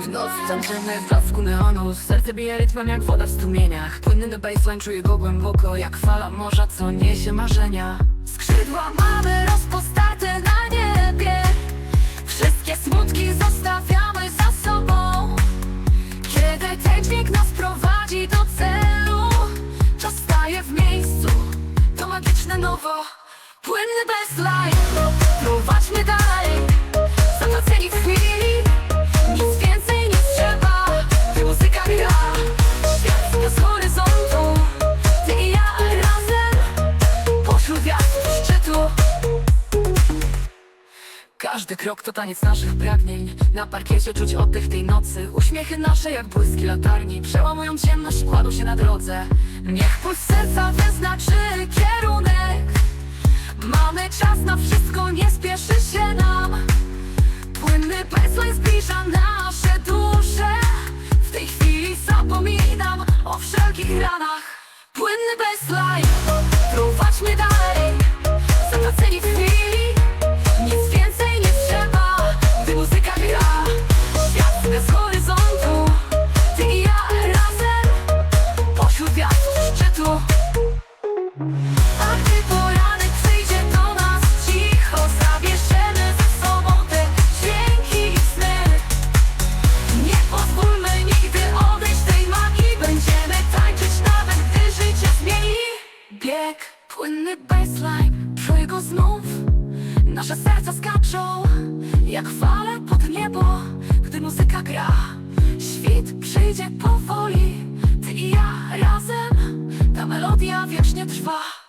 W noc tańczymy w blasku neonu. Serce bije rytmem jak woda w strumieniach. Płynny baseline czuję go głęboko Jak fala morza, co niesie marzenia. Skrzydła mamy rozpostarte na niebie. Wszystkie smutki zostawiamy za sobą. Kiedy ten dźwięk nas prowadzi do celu Czas staje w miejscu. To magiczne nowo. Płynny baseline Każdy krok to taniec naszych pragnień. Na parkiecie czuć oddech tej nocy. Uśmiechy nasze jak błyski latarni Przełamują ciemność, kładą się na drodze. Niech puls serca wyznaczy kierunek. Mamy czas na wszystko, nie spieszy się nam. Płynny baseline zbliża nasze dusze. W tej chwili zapominam o wszelkich ranach. Płynny baseline, prowadźmy dalej. Zatraceni w chwili, płynny baseline, czuję go znów. Nasze serca skaczą jak fale pod niebo. Gdy muzyka gra, świt przyjdzie powoli. Ty i ja razem, ta melodia wiecznie trwa